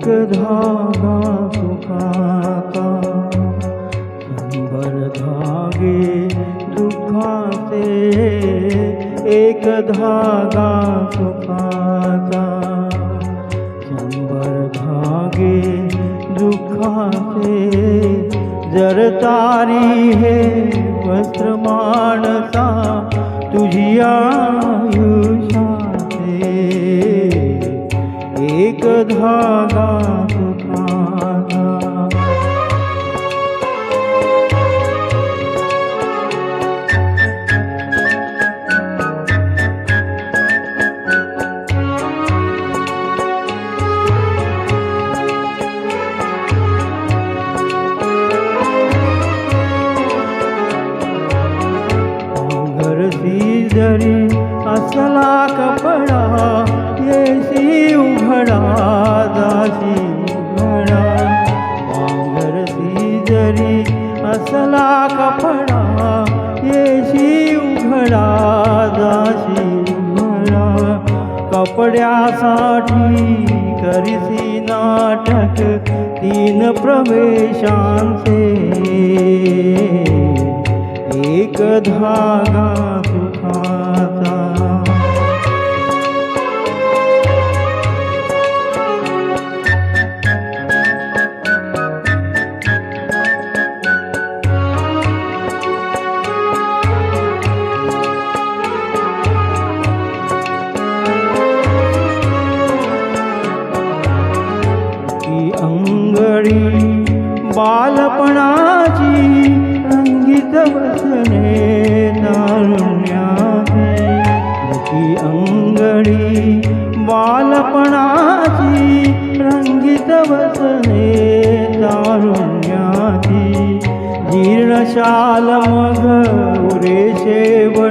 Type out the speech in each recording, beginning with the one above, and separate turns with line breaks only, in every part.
एक धागा सुखाता शंभर धागे दुःखाचे एक धागा सुखाता शंभर धागे दुःखाचे जर तारी हे वस्त्र माणसा तुझी आयुषा एक धागा सुखाचा घरती जरी असला कपडा येशी उघडा दासी उघडा पांघरती जरी असला कपडा येशी उघडा दासी उघडा कपड्यासाठी करीसी नाटक तीन प्रवेशांचे. एक धागा बालपणाची रंगीत वसने तारुण्याची अंगडी बालपणाची रंगीत वसने तारुण्याची जीर्णशाल मग उरे शेवट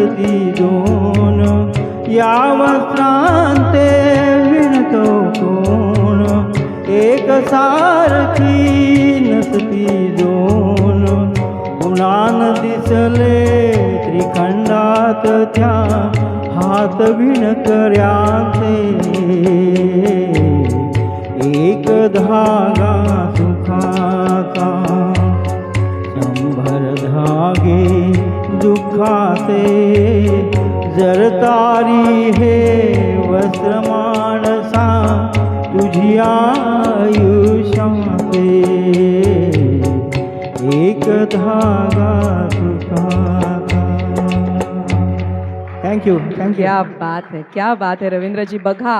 ती दोन? या वस्त्रांते विणतो कोण? एक सारखी नसती दोन. उन्हान दिसले त्रिखंडात त्या हात विणकऱ्यांचे एक धागा सुखाचा शंभर धागे दुखाते जर तारी हे वस्त्र माणसा तुझी आयुष्याचे एक धागा थँक्यू थँक्यू
क्या बात है क्या बात है रवींद्रजी. बघा